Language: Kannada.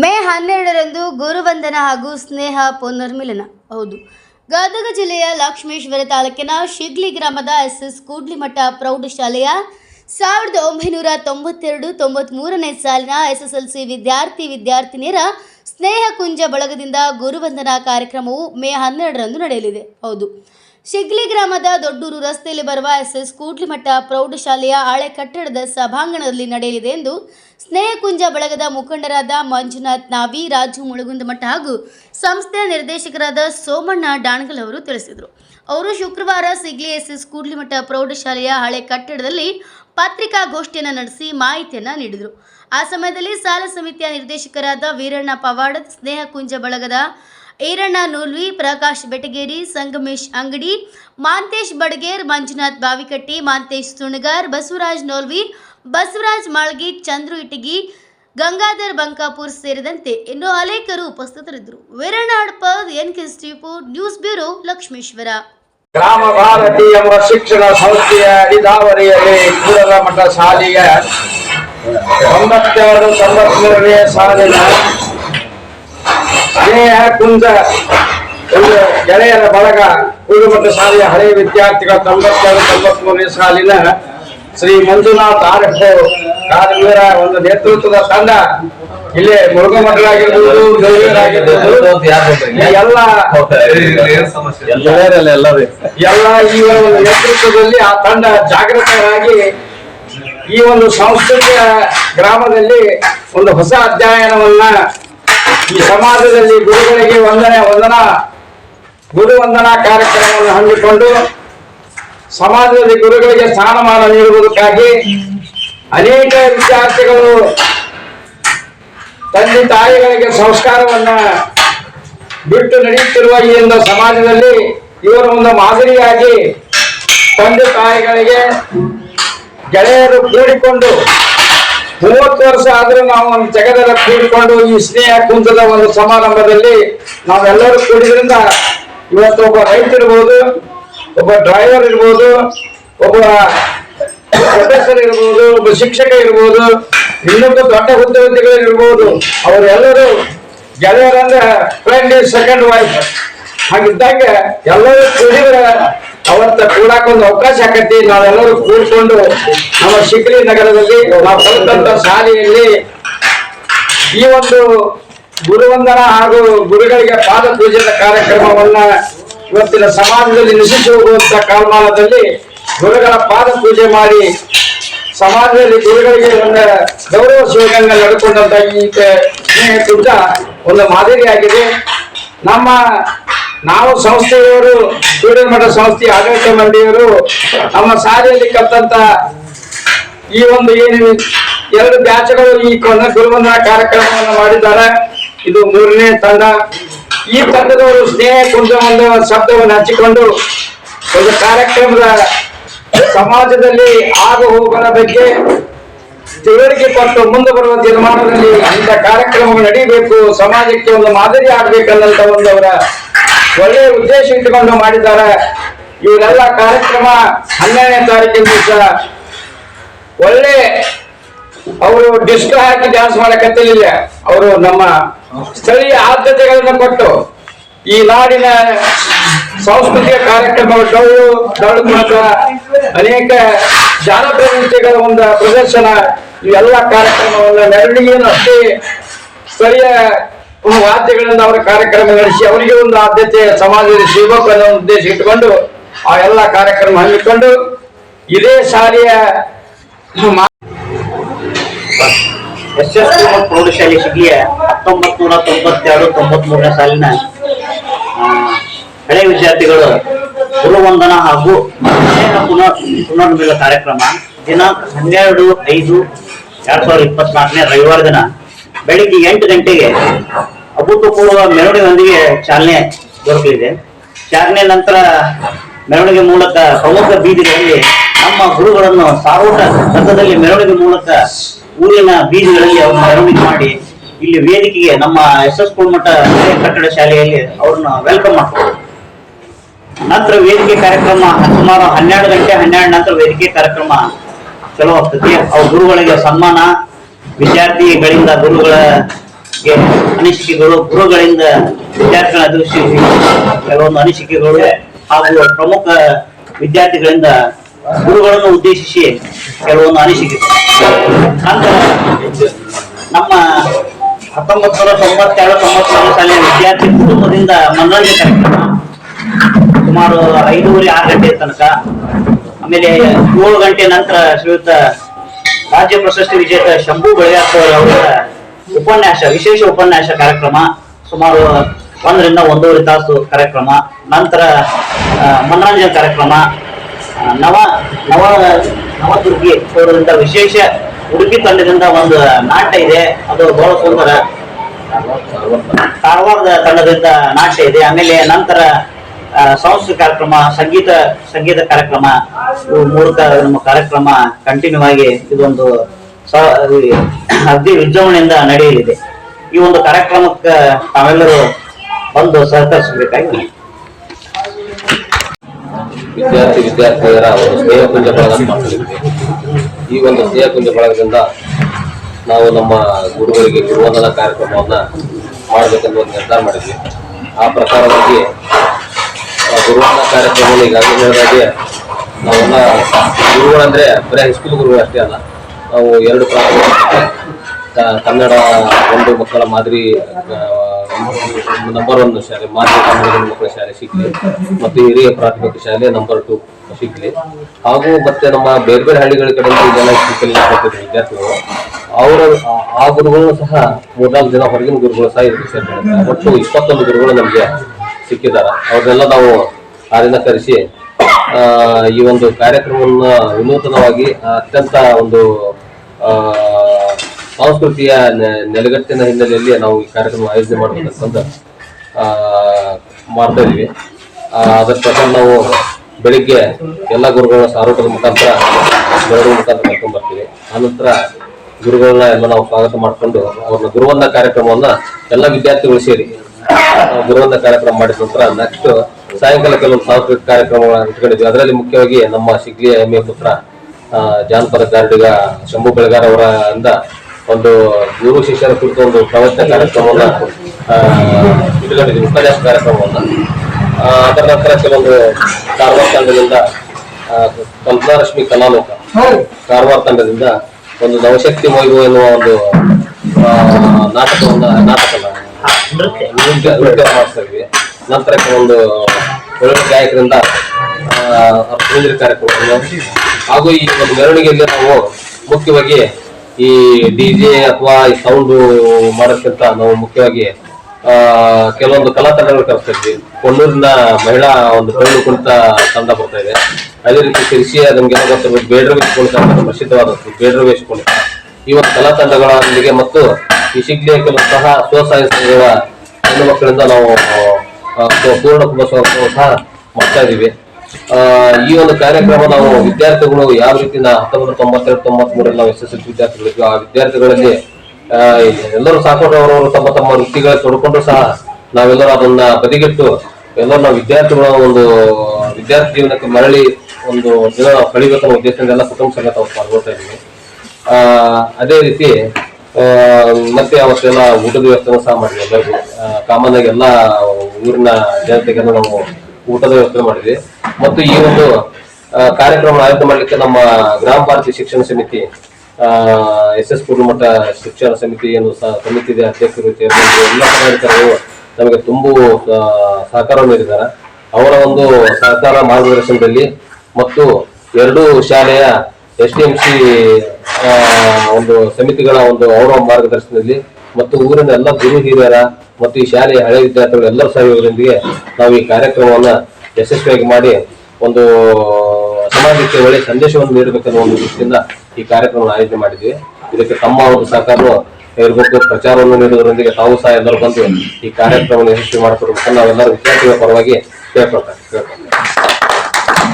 ಮೇ ಹನ್ನೆರಡರಂದು ಗುರುವಂದನ ಹಾಗೂ ಸ್ನೇಹ ಪುನರ್ಮಿಲನ. ಹೌದು. ಗದಗ ಜಿಲ್ಲೆಯ ಲಕ್ಷ್ಮೇಶ್ವರ ತಾಲೂಕಿನ ಶಿಗ್ಲಿ ಗ್ರಾಮದ ಎಸ್ ಎಸ್ ಕೂಡ್ಲಿಮಠ ಪ್ರೌಢಶಾಲೆಯ ಸಾವಿರದ ಒಂಬೈನೂರ ತೊಂಬತ್ತೆರಡು ತೊಂಬತ್ತ್ಮೂರನೇ ಸಾಲಿನ ಎಸ್ ಎಸ್ ಎಲ್ ಸಿ ವಿದ್ಯಾರ್ಥಿ ವಿದ್ಯಾರ್ಥಿನಿಯರ ಸ್ನೇಹ ಕುಂಜ ಬಳಗದಿಂದ ಗುರುವಂದನಾ ಕಾರ್ಯಕ್ರಮವು ಮೇ ಹನ್ನೆರಡರಂದು ನಡೆಯಲಿದೆ. ಹೌದು. ಶಿಗ್ಲಿ ಗ್ರಾಮದ ದೊಡ್ಡೂರು ರಸ್ತೆಯಲ್ಲಿ ಬರುವ ಎಸ್ ಎಸ್ ಕೂಡ್ಲಿಮಠ ಪ್ರೌಢಶಾಲೆಯ ಹಳೆ ಕಟ್ಟಡದ ಸಭಾಂಗಣದಲ್ಲಿ ನಡೆಯಲಿದೆ ಎಂದು ಸ್ನೇಹಕುಂಜ ಬಳಗದ ಮುಖಂಡರಾದ ಮಂಜುನಾಥ್ ನಾವಿ, ರಾಜು ಮುಳುಗುಂದಮಠ ಹಾಗೂ ಸಂಸ್ಥೆಯ ನಿರ್ದೇಶಕರಾದ ಸೋಮಣ್ಣ ಡಾಣಗಲ್ ಅವರು ತಿಳಿಸಿದರು. ಅವರು ಶುಕ್ರವಾರ ಸಿಗ್ಲಿ ಎಸ್ ಎಸ್ ಕೂಡ್ಲಿಮಠ ಪ್ರೌಢಶಾಲೆಯ ಹಳೆ ಕಟ್ಟಡದಲ್ಲಿ ಪತ್ರಿಕಾಗೋಷ್ಠಿಯನ್ನು ನಡೆಸಿ ಮಾಹಿತಿಯನ್ನು ನೀಡಿದರು. ಆ ಸಮಯದಲ್ಲಿ ಸಾಲ ಸಮಿತಿಯ ನಿರ್ದೇಶಕರಾದ ವೀರಣ್ಣ ಪವಾಡ್, ಸ್ನೇಹಕುಂಜ ಬಳಗದ ಈರಣ್ಣ ನೂಲ್ವಿ ಪ್ರಕಾಶ್ ಬೆಟಗೇರಿ, ಸಂಗಮೇಶ್ ಅಂಗಡಿ, ಮಾಂತೇಶ್ ಬಡಗೇರ್, ಮಂಜುನಾಥ್ ಬಾವಿಕಟ್ಟಿ, ಮಾಂತೇಶ್ ಸುಣಗಾರ್ ಬಸವರಾಜ್ ನೋಲ್ವಿ ಬಸವರಾಜ್ ಮಾಳ್ಗಿ, ಚಂದ್ರು ಇಟಗಿ, ಗಂಗಾಧರ್ ಬಂಕಾಪುರ್ ಸೇರಿದಂತೆ ಇನ್ನು ಅನೇಕರು ಉಪಸ್ಥಿತರಿದ್ದರು. Veeranna Hadpad N K news bureau Lakshmeshwar. Grama Bharati ಎಂಬ ಶಿಕ್ಷಣ ಸಂಸ್ಥೆಯ ಇದಾವರಿಯಲ್ಲಿ ಕೂಡಲ ಮಠ ಶಾಲೆಯ ಒಂಬತ್ತೆರಡು ತೊಂಬತ್ಮೂರನೇ ಸಾಲಿನ ಸ್ನೇಹ ಕುಂಜ, ಒಂದು ಗೆಳೆಯರ ಬಳಗ ಕೂಡಮಠ ಶಾಲೆಯ ಹಳೆಯ ವಿದ್ಯಾರ್ಥಿಗಳ ತೊಂಬತ್ತೆರಡು, ತೊಂಬತ್ಮೂರನೇ ಸಾಲಿನ ಶ್ರೀ ಮಂಜುನಾಥ್ ಆರ್ಎಫ್ ಕಾರ್ಮಿಕರ ಒಂದು ನೇತೃತ್ವದ ತಂಡ ಇಲ್ಲಿ ಮುರುಘಮಠರಾಗಿರ್ಬೋದು ಗೌರಿಯರಾಗಿರ್ಬೋದು ಎಲ್ಲ ಎಲ್ಲ ಈ ಒಂದು ನೇತೃತ್ವದಲ್ಲಿ ಆ ತಂಡ ಜಾಗೃತರಾಗಿ ಈ ಒಂದು ಸಾಂಸ್ಕೃತಿಕ ಗ್ರಾಮದಲ್ಲಿ ಒಂದು ಹೊಸ ಅಧ್ಯಯನವನ್ನ ಈ ಸಮಾಜದಲ್ಲಿ ಗುರುಗಳಿಗೆ ವಂದನೆ, ವಂದನಾ ಗುರು ವಂದನಾ ಕಾರ್ಯಕ್ರಮವನ್ನು ಹಮ್ಮಿಕೊಂಡು ಸಮಾಜದಲ್ಲಿ ಗುರುಗಳಿಗೆ ಸ್ಥಾನಮಾನ ನೀಡುವುದಕ್ಕಾಗಿ ಅನೇಕ ವಿದ್ಯಾರ್ಥಿಗಳು ತಂದೆ ತಾಯಿಗಳಿಗೆ ಸಂಸ್ಕಾರವನ್ನ ಬಿಟ್ಟು ನಡೆಯುತ್ತಿರುವ ಈ ಒಂದು ಸಮಾಜದಲ್ಲಿ ಇವರು ಒಂದು ಮಾದರಿಯಾಗಿ ತಂದೆ ತಾಯಿಗಳಿಗೆ ಗೆಳೆಯರು ಕೂಡಿಕೊಂಡು ಮೂವತ್ತು ವರ್ಷ ಆದ್ರೂ ನಾವು ಒಂದು ಜಗದಲ್ಲ ಕೂಡಿಕೊಂಡು ಈ ಸ್ನೇಹ ಕುಂಜದ ಒಂದು ಸಮಾರಂಭದಲ್ಲಿ ನಾವೆಲ್ಲರೂ ಕೂಡಿದ್ರಿಂದ ಇವತ್ತು ಒಬ್ಬ ರೈತ ಇರ್ಬೋದು, ಒಬ್ಬ ಡ್ರೈವರ್ ಇರ್ಬೋದು, ಒಬ್ಬ ಪ್ರೊಫೆಸರ್ ಇರ್ಬೋದು, ಒಬ್ಬ ಶಿಕ್ಷಕ ಇರ್ಬೋದು, ಇನ್ನೊಬ್ಬ ದೊಡ್ಡ ಉದ್ಯೋಗಿಗಳು ಇರ್ಬೋದು, ಅವರೆಲ್ಲರೂ ಗೆಳೆಯರಂದ್ರೆ ಫ್ರೆಂಡ್ ಸೆಕೆಂಡ್ ವೈಫ್ ಹಾಗಿದ್ದಾಗ ಎಲ್ಲರೂ ಕೂಡಿದ್ರೆ ಅವತ್ತ ಕೂಡಾಕ ಒಂದು ಅವಕಾಶ ಆಕತಿ ನಾವೆಲ್ಲರೂ ಕೂಡ್ಕೊಂಡು ನಮ್ಮ ಶಿಕ್ರಿ ನಗರದಲ್ಲಿ ನಾವು ಕಲಿತಂತ ಶಾಲೆಯಲ್ಲಿ ಈ ಒಂದು ಗುರುವಂದನ ಹಾಗೂ ಗುರುಗಳಿಗೆ ಪಾದ ಪೂಜೆಯ ಕಾರ್ಯಕ್ರಮವನ್ನ ಇವತ್ತಿನ ಸಮಾಜದಲ್ಲಿ ನಿಶಿಸಿ ಹೋಗುವಂತ ಕಾಲಮಾನದಲ್ಲಿ ಗುರುಗಳ ಪಾದ ಪೂಜೆ ಮಾಡಿ ಸಮಾಜದಲ್ಲಿ ಗುರುಗಳಿಗೆ ಒಂದು ಗೌರವ ಸೇವೆಯನ್ನ ನಡ್ಕೊಂಡಂತ ಈ ಕುರಿತ ಒಂದು ಮಾದರಿಯಾಗಿದೆ. ನಮ್ಮ ನಾವು ಸಂಸ್ಥೆಯವರು, ಸೂರ್ಯ ಮಠ ಸಂಸ್ಥೆ ಆಡಳಿತ ಮಂಡಳಿಯವರು ನಮ್ಮ ಶಾಲೆಯಲ್ಲಿ ಕತ್ತಂತ ಈ ಒಂದು ಏನು ಎರಡು ಬ್ಯಾಚ್ಗಳು ಈ ಗುರುವಂದನ ಕಾರ್ಯಕ್ರಮವನ್ನು ಮಾಡಿದ್ದಾರೆ. ಇದು ಮೂರನೇ ತಂಡ. ಈ ತಂಡದವರು ಸ್ನೇಹ ಕುಂದ ಒಂದು ಶಬ್ದವನ್ನು ಹಂಚಿಕೊಂಡು ಒಂದು ಕಾರ್ಯಕ್ರಮದ ಸಮಾಜದಲ್ಲಿ ಆಗ ಹೋಗುವ ಬಗ್ಗೆ ತಿಳುವಳಿಕೆ ಕೊಟ್ಟು ಮುಂದೆ ಬರುವ ತೀರ್ಮಾನದಲ್ಲಿ ಇಂಥ ಕಾರ್ಯಕ್ರಮಗಳು ನಡೀಬೇಕು, ಸಮಾಜಕ್ಕೆ ಒಂದು ಮಾದರಿ ಆಗ್ಬೇಕನ್ನಂತ ಒಂದು ಅವರ ಒಳ್ಳೆಯ ಉದ್ದೇಶ ಇಟ್ಟುಕೊಂಡು ಮಾಡಿದ್ದಾರೆ. ಇವರೆಲ್ಲ ಕಾರ್ಯಕ್ರಮ ಹನ್ನೆರಡನೇ ತಾರೀಕಿನ ದಿವಸ ಒಳ್ಳೆ ಅವರು ಡಿಸ್ಕ್ ಹಾಕಿ ಡ್ಯಾನ್ಸ್ ಮಾಡಕತ್ತಿಲ್ಲ ಅವರು ನಮ್ಮ ಸ್ಥಳೀಯ ಆದ್ಯತೆಗಳನ್ನು ಕೊಟ್ಟು ಈ ನಾಡಿನ ಸಾಂಸ್ಕೃತಿಕ ಕಾರ್ಯಕ್ರಮಗಳು ಡೊಳ್ಳು ಡೊಳ್ಳು ಅನೇಕ ಜಾನಪದ ನೃತ್ಯಗಳ ಒಂದು ಪ್ರದರ್ಶನ ಇವೆಲ್ಲ ಕಾರ್ಯಕ್ರಮವನ್ನು ಮೆರವಣಿಗೆಯನ್ನು ಅಷ್ಟೇ ಸ್ಥಳೀಯ ವಾದ್ಯಗಳಿಂದ ಅವರ ಕಾರ್ಯಕ್ರಮ ನಡೆಸಿ, ಅವರಿಗೆ ಒಂದು ಆದ್ಯತೆ, ಸಮಾಜದಲ್ಲಿ ಸಿಗಬೇಕು ಅನ್ನೋ ಉದ್ದೇಶ ಇಟ್ಟುಕೊಂಡು ಆ ಎಲ್ಲ ಕಾರ್ಯಕ್ರಮ ಹಮ್ಮಿಕೊಂಡು ಇದೇ ಶಾಲೆಯ ಪ್ರೌಢಶಾಲೆ ಶಿಗಿಯ ಹತ್ತೊಂಬತ್ ನೂರ ತೊಂಬತ್ತೆರಡು ತೊಂಬತ್ ಮೂರನೇ ಸಾಲಿನ ಹಳೆ ವಿದ್ಯಾರ್ಥಿಗಳು ಗುರುವಂದನ ಹಾಗೂ ಪುನರ್ ಪುನರ್ಮಿಲ ಕಾರ್ಯಕ್ರಮ ದಿನಾಂಕ ಹನ್ನೆರಡು ಐದು ಎರಡ್ ಸಾವಿರದ ಇಪ್ಪತ್ನಾಲ್ಕನೇ ರವಿವಾರ ದಿನ. ಬೆಳಿಗ್ಗೆ ಎಂಟು ಗಂಟೆಗೆ ಅಭೂತಪೂರ್ವ ಮೆರವಣಿಗೆಯೊಂದಿಗೆ ಚಾಲನೆ ದೊರಕಲಿದೆ. ಚಾಲನೆ ನಂತರ ಮೆರವಣಿಗೆ ಮೂಲಕ ಪ್ರಮುಖ ಬೀದಿಗಳಲ್ಲಿ ನಮ್ಮ ಗುರುಗಳನ್ನು ಸಾರೋಟ ರಥದಲ್ಲಿ ಮೆರವಣಿಗೆ ಮೂಲಕ ಊರಿನ ಬೀದಿಗಳಲ್ಲಿ ಅವ್ರನ್ನ ಮೆರವಣಿಗೆ ಮಾಡಿ ಇಲ್ಲಿ ವೇದಿಕೆಗೆ ನಮ್ಮ ಎಸ್ ಎಸ್ ಕುಳಮಠ ಕಟ್ಟಡ ಶಾಲೆಯಲ್ಲಿ ಅವ್ರನ್ನ ವೆಲ್ಕಮ್ ಮಾಡ್ತಾರೆ. ನಂತರ ವೇದಿಕೆ ಕಾರ್ಯಕ್ರಮ ಸುಮಾರು ಹನ್ನೆರಡು ಗಂಟೆ ಹನ್ನೆರಡು ನಂತರ ವೇದಿಕೆ ಕಾರ್ಯಕ್ರಮ ಚಲೋ ಆಗ್ತದೆ. ಅವ್ರ ಗುರುಗಳಿಗೆ ಸನ್ಮಾನ ವಿದ್ಯಾರ್ಥಿಗಳಿಂದ ಗುರುಗಳ ಅನಿಸಿಕೆಗಳು, ಗುರುಗಳಿಂದ ವಿದ್ಯಾರ್ಥಿಗಳ ದೃಷ್ಟಿ ಕೆಲವೊಂದು ಅನಿಸಿಕೆಗಳು ಹಾಗೂ ಪ್ರಮುಖ ವಿದ್ಯಾರ್ಥಿಗಳಿಂದ ಗುರುಗಳನ್ನು ಉದ್ದೇಶಿಸಿ ಕೆಲವೊಂದು ಅನಿಸಿಕೆ ಅಂತ ನಮ್ಮ ಹತ್ತೊಂಬತ್ತು ನೂರ ತೊಂಬತ್ತೆರಡು, ತೊಂಬತ್ನಾಲ್ಕು ಸಾಲಿನ ವಿದ್ಯಾರ್ಥಿ ಕುಟುಂಬದಿಂದ ಮನರಂಜನೆ ಕಾರ್ಯಕ್ರಮ ಸುಮಾರು ಐದೂವರೆ ಆರು ಗಂಟೆ ತನಕ, ಆಮೇಲೆ ಏಳು ಗಂಟೆ ನಂತರ ಶ್ರೀಯುತ ರಾಜ್ಯ ಪ್ರಶಸ್ತಿ ವಿಜೇತ ಶಂಭು ಬೆಳೆಯಾಸರ್ ಅವರ ಉಪನ್ಯಾಸ, ವಿಶೇಷ ಉಪನ್ಯಾಸ ಕಾರ್ಯಕ್ರಮ, ಸುಮಾರು ಒಂದರಿಂದ ಒಂದೂವರೆ ತಾಸು ಕಾರ್ಯಕ್ರಮ, ನಂತರ ಮನೋರಂಜನ ಕಾರ್ಯಕ್ರಮ ನವ ನವ, ನವದುರ್ಗಿ ಅವರಿಂದ ವಿಶೇಷ ಉಡುಪಿ ತಂಡದಿಂದ ಒಂದು ನಾಟ್ಯ ಇದೆ, ಅದು ಬಹಳ ಸುಂದರ ಕಾರವಾರದ ತಂಡದಿಂದ ನಾಟ್ಯ ಇದೆ, ಆಮೇಲೆ ನಂತರ ಸಾಂಸ್ಕೃತಿಕ ಕಾರ್ಯಕ್ರಮ, ಸಂಗೀತ ಸಂಗೀತ ಕಾರ್ಯಕ್ರಮ ಮೂರು ನಮ್ಮ ಕಾರ್ಯಕ್ರಮ ಕಂಟಿನ್ಯೂ ಆಗಿ ಇದೊಂದು ಅಗ್ದಿ ವಿಜೃಂಭಣೆಯಿಂದ ನಡೆಯಲಿದೆ. ಈ ಒಂದು ಕಾರ್ಯಕ್ರಮಕ್ಕೆ ತಾವೆಲ್ಲರೂ ಬಂದು ಸಹಕರಿಸಬೇಕಾಗಿ ವಿದ್ಯಾರ್ಥಿ ವಿದ್ಯಾರ್ಥಿಗಳ ಒಂದು ಸ್ನೇಹ ಈ ಒಂದು ಸ್ನೇಹ ಕುಂಜ ಬಳಗದಿಂದ ನಾವು ನಮ್ಮ ಗುರುಗಳಿಗೆ ಗುರುವಂದನ ಕಾರ್ಯಕ್ರಮವನ್ನ ಮಾಡಬೇಕೆಂದು ಒಂದು ನಿರ್ಧಾರ ಮಾಡಿದ್ವಿ. ಆ ಪ್ರಕಾರವಾಗಿ ಆ ಕಾರ್ಯಕ್ರಮದಲ್ಲಿ ಈಗಾಗಲೇ ಹೇಳಿದಾಗೆ ನಾವೆಲ್ಲ ಗುರುಗಳಂದ್ರೆ ಬರೀ ಹೈಸ್ಕೂಲ್ ಗುರುಗಳು ಅಷ್ಟೇ ಅಲ್ಲ, ನಾವು ಎರಡು ಕನ್ನಡ ಒಂದು ಮಕ್ಕಳ ಮಾದರಿ ನಂಬರ್ ಒನ್ ಶಾಲೆ, ಮಾದರಿ ಕನ್ನಡ ಮಕ್ಕಳ ಶಾಲೆ ಸಿಗ್ಲಿ ಮತ್ತು ಹಿರಿಯ ಪ್ರಾಥಮಿಕ ಶಾಲೆ ನಂಬರ್ ಟು ಸಿಗ್ಲಿ ಹಾಗೂ ಮತ್ತೆ ನಮ್ಮ ಬೇರೆ ಬೇರೆ ಹಳ್ಳಿಗಳ ಕಡೆಯಿಂದ ಇದೆಲ್ಲ ಕಲಿಯಲ್ಪಟ್ಟಿದ್ರು ವಿದ್ಯಾರ್ಥಿಗಳು, ಅವರ, ಆ- ಗುರುಗಳು ಸಹ ಮೂರ್ನಾಲ್ಕು ಜನ ಹೊರಗಿನ ಗುರುಗಳು ಸಹ ಇದಕ್ಕೆ ಸೇರ್ಕೊಂಡಿದ್ದಾರೆ ಒಟ್ಟು ಇಪ್ಪತ್ತೊಂದು ಗುರುಗಳು ನಮಗೆ ಸಿಕ್ಕಿದ್ದಾರೆ. ಅವರೆಲ್ಲ ನಾವು ಆರಿಂದ ಕರೆಸಿ ಈ ಒಂದು ಕಾರ್ಯಕ್ರಮವನ್ನು ವಿನೂತನವಾಗಿ ಅತ್ಯಂತ ಒಂದು ಸಂಸ್ಕೃತಿಯ ನೆಲೆಗಟ್ಟಿನ ಹಿನ್ನೆಲೆಯಲ್ಲಿ ನಾವು ಈ ಕಾರ್ಯಕ್ರಮ ಆಯೋಜನೆ ಮಾಡ್ತಕ್ಕಂಥ ಮಾಡ್ತಾ ಇದೀವಿ ಅದರ ಪ್ರಕಾರ ನಾವು ಬೆಳಿಗ್ಗೆ ಎಲ್ಲ ಗುರುಗಳನ್ನ ಸಾರೋಟದ ಮುಖಾಂತರ ಮೆರವಣಿಗೆ ಮುಖಾಂತರ ಕರ್ಕೊಂಡು ಬರ್ತೀವಿ. ಆನಂತರ ಗುರುಗಳನ್ನ ಎಲ್ಲ ನಾವು ಸ್ವಾಗತ ಮಾಡ್ಕೊಂಡು, ಅವ್ರನ್ನ ಗುರುವಂದ ಕಾರ್ಯಕ್ರಮವನ್ನ ಎಲ್ಲ ವಿದ್ಯಾರ್ಥಿಗಳು ಸೇರಿ ಗುರುವಂದ ಕಾರ್ಯಕ್ರಮ ಮಾಡಿದ ನಂತರ ನೆಕ್ಸ್ಟ್ ಸಾಯಂಕಾಲ ಕೆಲವು ಸಾಂಸ್ಕೃತಿಕ ಕಾರ್ಯಕ್ರಮಗಳನ್ನ ಇಟ್ಕೊಂಡಿದ್ವಿ ಅದರಲ್ಲಿ ಮುಖ್ಯವಾಗಿ ನಮ್ಮ ಶಿಗ್ಲಿಯ ಹೆಮ್ಮೆಯ ಪುತ್ರ ಜಾನಪದ ಗಾರ್ಡಿಗ ಶಂಭು ಬೆಳಗಾರ್ ಅವರ ಇಂದ ಒಂದು ಗುರು ಶಿಷ್ಯರ ಕುರಿತು ಒಂದು ಪ್ರವಚನ ಕಾರ್ಯಕ್ರಮವನ್ನ ಇಟ್ಕೊಂಡಿದ್ವಿ. ಉಪನ್ಯಾಸ ಕಾರ್ಯಕ್ರಮವನ್ನ. ಅದರ ನಂತರ ಕೆಲವೊಂದು ಕಾರವಾರ ತಂಡದಿಂದ ಕಲ್ಪನಾರಶ್ಮಿ ಕಲ್ಪನಾ ರಶ್ಮಿ ಕಲಾಲೋಕ ಕಾರವಾರ ತಂಡದಿಂದ ಒಂದು ನವಶಕ್ತಿ ಮೈಗು ಎನ್ನುವ ಒಂದು ನಾಟಕವನ್ನು ನಾಟಕ ನಂತರ ಕೆಲವೊಂದು ಒಳ್ಳೆ ಗಾಯಕರಿಂದ ಪೂಜೆ ಕಾರ್ಯಕ್ರಮ ಹಾಗೂ ಈ ಒಂದು ಮೆರವಣಿಗೆಯಲ್ಲಿ ನಾವು ಮುಖ್ಯವಾಗಿ ಈ ಡಿ ಜೆ ಅಥವಾ ಈ ಸೌಂಡು ಮಾಡೋದಕ್ಕಿಂತ ನಾವು ಮುಖ್ಯವಾಗಿ ಕೆಲವೊಂದು ಕಲಾ ತಂಡಗಳು ಕರೆಸ್ತಾ ಇದ್ವಿ. ಕೊಣ್ಣೂರಿನ ಮಹಿಳಾ ಒಂದು ಕಣ್ಣು ಕುಣಿತ ತಂಡ ಬರ್ತಾ ಇದೆ. ಅದೇ ರೀತಿ ಶಿರ್ಸಿಯ ನಮ್ಗೆ ಬೇಡರ ವೇಷ ಕುಣಿತ ಅಂತ ಪ್ರಸಿದ್ಧವಾದದ್ದು ಬೇಡ್ರ ವೇಷ ಕುಣಿತ. ಈ ಒಂದು ಕಲಾ ತಂಡಗಳೊಂದಿಗೆ ಮತ್ತು ಈ ಶಿಗ್ಲಿಯ ಕೆಲವು ಸಹ ಸ್ವಸಹಾಯ ಸಂಘಗಳ ಹೆಣ್ಣು ಮಕ್ಕಳಿಂದ ನಾವು ಪೂರ್ಣ ಕುಂಭೋತ್ಸವ ಸಹ ಮಾಡ್ತಾ ಇದೀವಿ ಆ, ಈ ಒಂದು ಕಾರ್ಯಕ್ರಮ ನಾವು ವಿದ್ಯಾರ್ಥಿಗಳು ಯಾವ ರೀತಿ ಹತ್ತೊಂಬತ್ತು ತೊಂಬತ್ತೆರಡು ತೊಂಬತ್ ಮೂರಲ್ಲಿ ನಾವು ಎಸ್ ಎಸ್ ಎಲ್ ವಿದ್ಯಾರ್ಥಿಗಳಿದ್ವಿ ಆ ವಿದ್ಯಾರ್ಥಿಗಳಲ್ಲಿ ಎಲ್ಲರೂ ಸಾಕಷ್ಟು ಅವರವರು ತಮ್ಮ ತಮ್ಮ ವೃತ್ತಿಗಳ ತೊಡ್ಕೊಂಡು ಸಹ ನಾವೆಲ್ಲರೂ ಅದನ್ನ ಬದಿಗಿಟ್ಟು ಎಲ್ಲರೂ ನಾವು ವಿದ್ಯಾರ್ಥಿಗಳ ಒಂದು ವಿದ್ಯಾರ್ಥಿ ಜೀವನಕ್ಕೆ ಮರಳಿ ಒಂದು ದಿನ ಕಳಿಬೇಕನ್ನೋ ಉದ್ದೇಶದಿಂದ ಎಲ್ಲ ಕುಟುಂಬ ಸಂಗತ ಪಾಲ್ಗೊಳ್ತಾ ಇದ್ದೀವಿ. ಅದೇ ರೀತಿ ಮತ್ತೆ ಅವತ್ತೆಲ್ಲ ಊಟದ ವ್ಯವಸ್ಥೆ ಸಹ ಮಾಡಿದ್ವಿ. ಎಲ್ಲರಿಗೂ ಕಾಮನ್ ಆಗಿ ಎಲ್ಲ ಊರಿನ ಜನತೆಗೆಲ್ಲ ನಾವು ಊಟದ ವ್ಯವಸ್ಥೆ ಮಾಡಿದ್ವಿ. ಮತ್ತು ಈ ಒಂದು ಕಾರ್ಯಕ್ರಮ ಆಯೋಜನೆ ಮಾಡಲಿಕ್ಕೆ ನಮ್ಮ ಗ್ರಾಮ ಭಾರತಿ ಶಿಕ್ಷಣ ಸಮಿತಿ ಎಸ್ ಎಸ್ ಪೂರ್ಣಮಠ ಶಿಕ್ಷಣ ಸಮಿತಿ ಏನು ಸಹ ಸಮಿತಿ ಇದೆ, ಅಧ್ಯಕ್ಷರು ಚೇರ್ಮನ್ ಎಲ್ಲ ಕಾರ್ಯಕರ್ತರು ನಮಗೆ ತುಂಬ ಸಹಕಾರ ನೀಡಿದ್ದಾರೆ. ಅವರ ಒಂದು ಸಹಕಾರ ಮಾರ್ಗದರ್ಶನದಲ್ಲಿ ಮತ್ತು ಎರಡೂ ಶಾಲೆಯ ಎಸ್ ಡಿ ಎಂ ಸಿ ಒಂದು ಸಮಿತಿಗಳ ಒಂದು ಅವರ ಮಾರ್ಗದರ್ಶನದಲ್ಲಿ ಮತ್ತು ಊರಿನ ಎಲ್ಲ ಗುರು ಹಿರಿಯರ ಮತ್ತು ಈ ಶಾಲೆಯ ಹಳೆ ವಿದ್ಯಾರ್ಥಿಗಳು ಎಲ್ಲರ ಸಹಯೋಗದೊಂದಿಗೆ ನಾವು ಈ ಕಾರ್ಯಕ್ರಮವನ್ನು ಯಶಸ್ವಿಯಾಗಿ ಮಾಡಿ ಒಂದು, ಸಮಾಜಕ್ಕೆ ಒಳ್ಳೆಯ ಸಂದೇಶವನ್ನು ನೀಡಬೇಕನ್ನೋ ಒಂದು ದೃಷ್ಟಿಯಿಂದ ಈ ಕಾರ್ಯಕ್ರಮವನ್ನು ಆಯೋಜನೆ ಮಾಡಿದ್ವಿ. ಇದಕ್ಕೆ ತಮ್ಮ ಒಂದು ಸಹಕಾರವು ಇರಬೇಕು, ಪ್ರಚಾರವನ್ನು ನೀಡುವುದರೊಂದಿಗೆ ತಾವು ಸಹ ಎಲ್ಲರೂ ಬಂದು ಈ ಕಾರ್ಯಕ್ರಮವನ್ನು ಯಶಸ್ವಿ ಮಾಡಿಕೊಡ್ಬೇಕು ನಾವೆಲ್ಲರೂ ವಿದ್ಯಾರ್ಥಿಗಳ ಪರವಾಗಿ ಕೇಳ್ಕೊಳ್ತಾರೆ ಕೇಳ್ಕೊಳ್ತಾರೆ